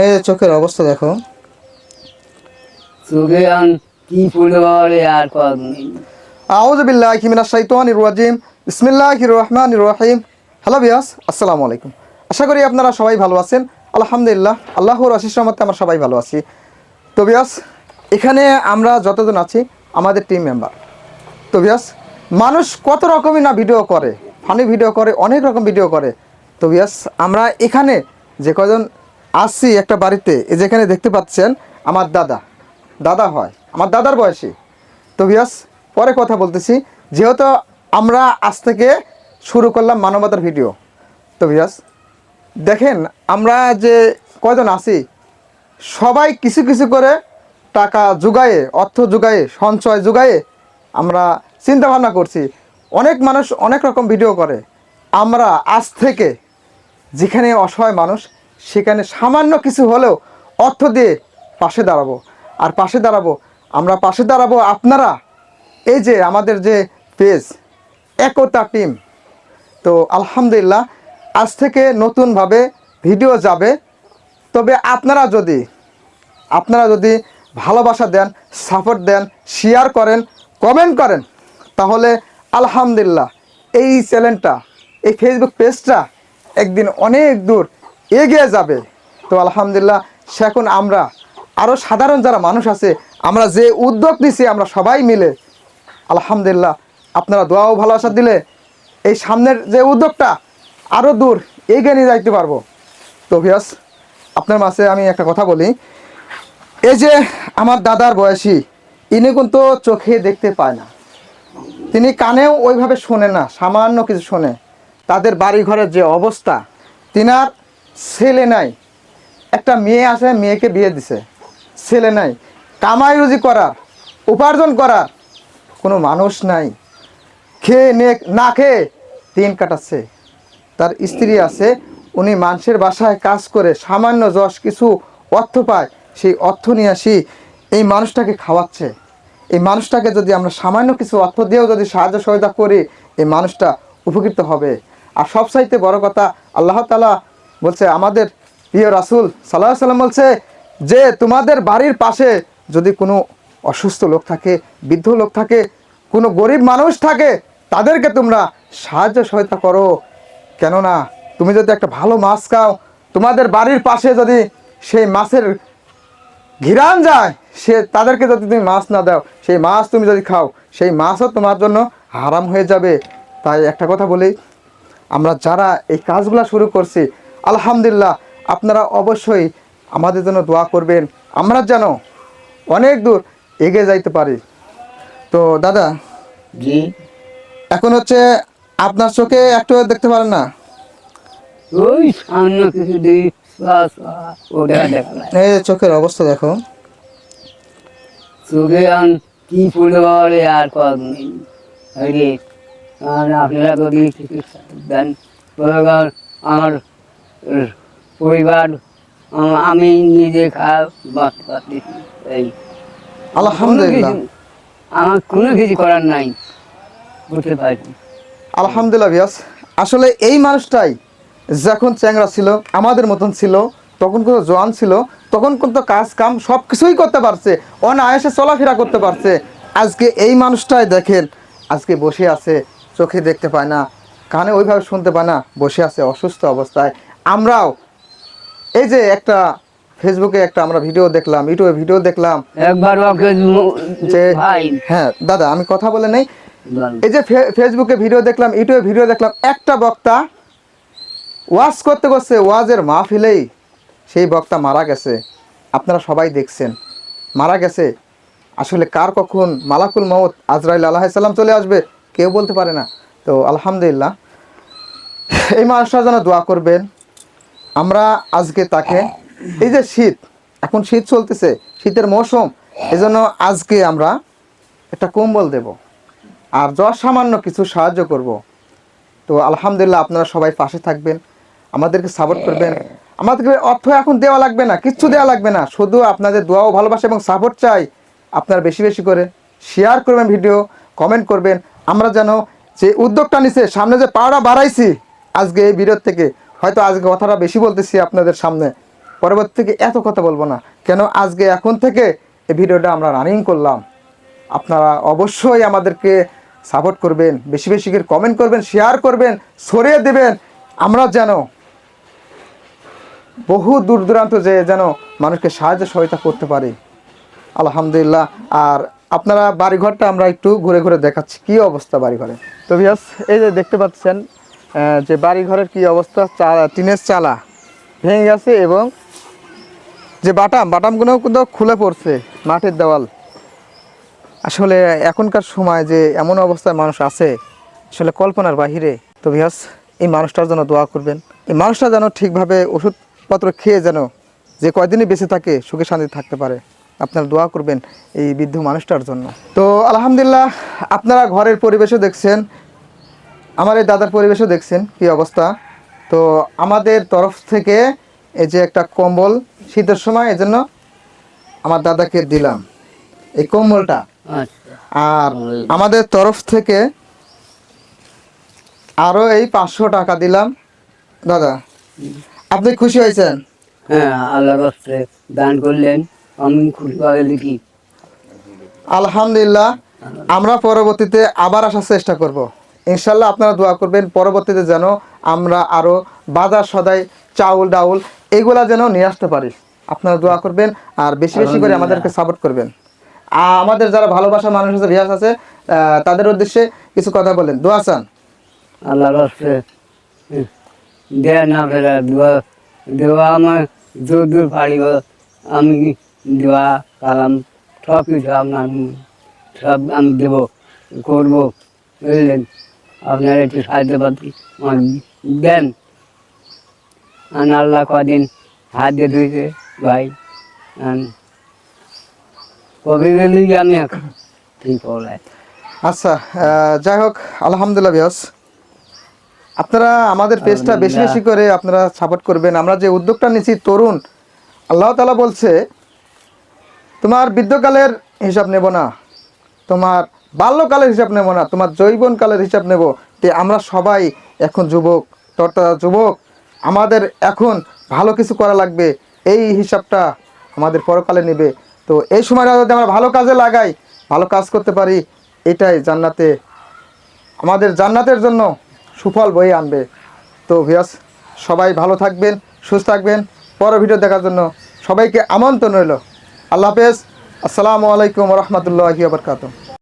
এই চোখের অবস্থা দেখো। চোখে কি ফুলে বলে আর নেই আউযু বিল্লাহি মিনাশ শাইতানির রাজিম। বিসমিল্লাহির রহমানির রহিম। হ্যালো বিয়াস আসসালামু আলাইকুম। আশা করি আপনারা সবাই ভালো আছেন। আলহামদুলিল্লাহ আল্লাহর আশিস রহমতে আমরা সবাই ভালো আছি। তো বিয়াস এখানে আমরা যতজন আছি আমাদের টিম মেম্বার তো বিয়াস মানুষ কত রকমই না ভিডিও করে ফানি ভিডিও করে অনেক রকম ভিডিও করে। তো বিয়াস আমরা এখানে যে কজন আসছি একটা বাড়িতে, এই যেখানে দেখতে পাচ্ছেন আমার দাদা। দাদা হয়। আমার দাদার বয়সী। তো বিয়াস পরে কথা বলতেছি। যেহেতু আমরা আজ থেকে শুরু করলাম মানবতার ভিডিও। তো বিয়াস দেখেন, আমরা যে কয়জন আছি, সবাই কিছু কিছু করে টাকা জোগায়ে, অর্থ জোগায়ে, সঞ্চয় যোগায়ে আমরা চিন্তা ভাবনা করছি। অনেক মানুষ অনেক রকম ভিডিও করে। আমরা আজ থেকে যেখানে অসহায় মানুষ সেখানে সামান্য কিছু হলেও অর্থ দিয়ে পাশে দাঁড়াবো। আর পাশে দাঁড়াবো, আমরা পাশে দাঁড়াবো আপনারা। এই যে আমাদের যে পেজ, একতা টিম। তো আলহামদুলিল্লাহ, আজ থেকে নতুনভাবে ভিডিও যাবে। তবে আপনারা যদি আপনারা যদি ভালোবাসা দেন সাপোর্ট দেন শেয়ার করেন কমেন্ট করেন, তাহলে আলহামদুলিল্লাহ এই চ্যানেলটা এই ফেসবুক পেজটা একদিন অনেক দূর এগিয়ে যাবে। তো আলহামদুলিল্লাহ সে এখন আমরা আরও সাধারণ যারা মানুষ আছে, আমরা যে উদ্যোগ নিছি, আমরা সবাই মিলে, আলহামদুলিল্লাহ, আপনারা দোয়া ও ভালোবাসা দিলে, এই সামনের যে উদ্যোগটা আরও দূর এগিয়ে নিয়ে যাইতে পারব। তো ভিয়াস আপনার মাঝে আমি একটা কথা বলি। এই যে আমার দাদার বয়সী, ইনি কিন্তু চোখে দেখতে পায় না। তিনি কানেও ওইভাবে শোনে না, সামান্য কিছু শোনে। তাদের বাড়ি ঘরের যে অবস্থা, তিনার ছেলে নাই। একটা মেয়ে আছে, মেয়েকে বিয়ে দিছে। ছেলে নাই। কামাই রুজি করার উপার্জন করার কোনো মানুষ নাই। খেয়ে নে, না খেয়ে দিন কাটাচ্ছে। তার স্ত্রী আছে, উনি মানুষের বাসায় কাজ করে সামান্য যশ কিছু অর্থ পায়, সেই অর্থ নিয়ে আসি এই মানুষটাকে খাওয়াচ্ছে। এই মানুষটাকে যদি আমরা সামান্য কিছু অর্থ দিয়েও যদি সাহায্য সহায়তা করি, এই মানুষটা উপকৃত হবে। আর সবচাইতে বড় কথা, আল্লাহ তালা বলছে, আমাদের প্রিয় রাসুল সাল্লাহ সাল্লাম বলছে যে, তোমাদের বাড়ির পাশে যদি কোনো অসুস্থ লোক থাকে, বৃদ্ধ লোক থাকে, কোনো গরিব মানুষ থাকে, তাদেরকে তোমরা সাহায্য সহায়তা করো। কেননা, তুমি যদি একটা ভালো মাছ খাও, তোমাদের বাড়ির পাশে যদি সেই মাছের ঘিরান যায়, সে, তাদেরকে যদি তুমি মাছ না দাও, সেই মাছ তুমি যদি খাও, সেই মাছও তোমার জন্য হারাম হয়ে যাবে। তাই একটা কথা বলি, আমরা যারা এই কাজগুলো শুরু করছি আলহামদুলিল্লাহ আপনারা অবশ্যই আমাদের জন্য দোয়া করবেন। আমরা যেন অনেক দূর এগিয়ে যাইতে পারি। তো দাদা জি। এখন হচ্ছে আপনার চোখে একটু দেখতে পারেন না? ওই কিছু এই চোখের অবস্থা দেখো। চোখে আন কি ফুলে বলে আর নেই আপনারা যদি চিকিৎসা দেন আমার পরিবার আমি নিজে খাও বাঁচতে পারতেছি এই। আলহামদুলিল্লাহ। আমার কোনো কিছু করার নাই বুঝতে পারছি। আলহামদুলিল্লাহ বিয়াস আসলে এই মানুষটাই যখন চ্যাংরা ছিল আমাদের মতন ছিল তখন কিন্তু জোয়ান ছিল তখন কিন্তু কাজ কাম সব কিছুই করতে পারছে অনায়াসে চলাফেরা করতে পারছে। আজকে এই মানুষটাই দেখেন আজকে বসে আছে চোখে দেখতে পায় না কানে ওইভাবে শুনতে পায় না বসে আছে অসুস্থ অবস্থায়। আমরাও এই যে একটা ফেসবুকে একটা আমরা ভিডিও দেখলাম ইউটিউবে ভিডিও দেখলাম। একবার যে হ্যাঁ দাদা আমি কথা বলে নেই। এই যে ফেসবুকে ভিডিও দেখলাম ইউটিউবে ভিডিও দেখলাম একটা বক্তা ওয়াজ করতে করতে ওয়াজের মাহফিলেই সেই বক্তা মারা গেছে। আপনারা সবাই দেখছেন মারা গেছে। আসলে কার কখন মালাকুল মহত আজরাইল আল্লাহ সাল্লাম চলে আসবে কেউ বলতে পারে না। তো আলহামদুলিল্লাহ এই মানুষটা যেন দোয়া করবেন আমরা আজকে তাকে, এই যে শীত, এখন শীত চলতেছে, শীতের মৌসুম, এজন্য আজকে আমরা একটা কম্বল দেব। আর যা সামান্য কিছু সাহায্য করব। তো আলহামদুলিল্লাহ আপনারা সবাই পাশে থাকবেন, আমাদেরকে সাপোর্ট করবেন। আমাদেরকে অর্থ এখন দেওয়া লাগবে না, কিচ্ছু দেওয়া লাগবে না। শুধু আপনাদের দোয়াও ভালোবাসা এবং সাপোর্ট চাই, আপনারা বেশি বেশি করে। শেয়ার করবেন ভিডিও কমেন্ট করবেন। আমরা যেন যে উদ্যোগটা নিছে, সামনে যে পাওয়াটা বাড়াইছি, আজকে এই ভিডিওর থেকে হয়তো আজকে কথাটা বেশি বলতেছি আপনাদের সামনে। পরবর্তী থেকে এত কথা বলব না। কেন আজকে এখন থেকে এই ভিডিওটা আমরা রানিং করলাম। আপনারা অবশ্যই আমাদেরকে সাপোর্ট করবেন, বেশি বেশি করে কমেন্ট করবেন শেয়ার করবেন, ছড়িয়ে দেবেন। আমরা যেন বহু দূর দূরান্ত যে যেন মানুষকে সাহায্য সহায়তা করতে পারি। আলহামদুলিল্লাহ। আর আপনারা বাড়িঘরটা আমরা একটু ঘুরে ঘুরে দেখাচ্ছি, কি অবস্থা বাড়িঘরে? তো ভিয়াস এই যে দেখতে পাচ্ছেন যে বাড়িঘরের কি অবস্থা? টিনের চালা ভেঙে গেছে এবং যে বাটাম, বাটামগুলোও কিন্তু খুলে পড়ছে মাটির দেওয়াল। আসলে এখনকার সময় যে এমন অবস্থায় মানুষ আছে, আসলে কল্পনার বাহিরে। তো ভিয়াস এই মানুষটার জন্য দোয়া করবেন। এই মানুষটা যেন ঠিকভাবে ওষুধপত্র খেয়ে যেন যে কয়দিনই বেঁচে থাকে, সুখে শান্তি থাকতে পারে। আপনারা দোয়া করবেন এই বৃদ্ধ মানুষটার জন্য। তো আলহামদুলিল্লাহ, আপনারা ঘরের পরিবেশও দেখছেন আমার এই দাদার পরিবেশও দেখছেন কি অবস্থা। তো আমাদের তরফ থেকে এই যে একটা কম্বল শীতের সময় এজন্য আমার দাদাকে দিলাম। এই কম্বলটা। আচ্ছা। আর আমাদের তরফ থেকে আরও এই পাঁচশো টাকা দিলাম। দাদা আপনি খুশি হয়েছেন? হ্যাঁ আল্লাহ দান করলেন। আমি খুশি পাবে লিখি আলহামদুলিল্লাহ। আমরা পরবর্তীতে আবার আসার চেষ্টা করব। ইনশাল্লাহ আপনারা দোয়া করবেন পরবর্তীতে যেন আমরা আরও বাজার সদাই চাউল ডাউল এগুলা যেন নিয়ে আসতে পারি। আপনারা দোয়া করবেন আর বেশি বেশি করে আমাদেরকে সাপোর্ট করবেন। আমাদের যারা ভালোবাসা মানুষ আছে রিয়াজ আছে তাদের উদ্দেশ্যে কিছু কথা বলেন। দোয়া চান। আল্লাহ দেয় না ফেরা আমার দূর দূর পারিব আমি দেওয়া কালাম সব কিছু আপনার সব আমি দেবো করব বুঝলেন? আপনার একটু সাহায্য পাতি দেন আর আল্লাহ কদিন হাত দিয়ে ধুয়েছে ভাই আমি ঠিক আচ্ছা যাই হোক আলহামদুলিল্লাহ বিয়স আপনারা আমাদের পেজটা বেশি বেশি করে আপনারা সাপোর্ট করবেন। আমরা যে উদ্যোগটা নিয়েছি তরুণ আল্লাহ তালা বলছে তোমার বৃদ্ধকালের হিসাব নেব না। তোমার বাল্যকালের হিসাব নেব না, তোমার জৈবনকালের হিসাব নেব যে আমরা সবাই এখন যুবক তথা যুবক, আমাদের এখন ভালো কিছু করা লাগবে, এই হিসাবটা আমাদের পরকালে নেবে। তো এই সময়টা যদি আমরা ভালো কাজে লাগাই, ভালো কাজ করতে পারি, এটাই জান্নাতে, আমাদের জান্নাতের জন্য সুফল বয়ে আনবে। তো ভিয়াস সবাই ভালো থাকবেন, সুস্থ থাকবেন। পরের ভিডিও দেখার জন্য সবাইকে আমন্ত্রণ রইল। আল্লাহ হাফেজ। আসসালামু আলাইকুম রহমতুল্লাহি আবরকাত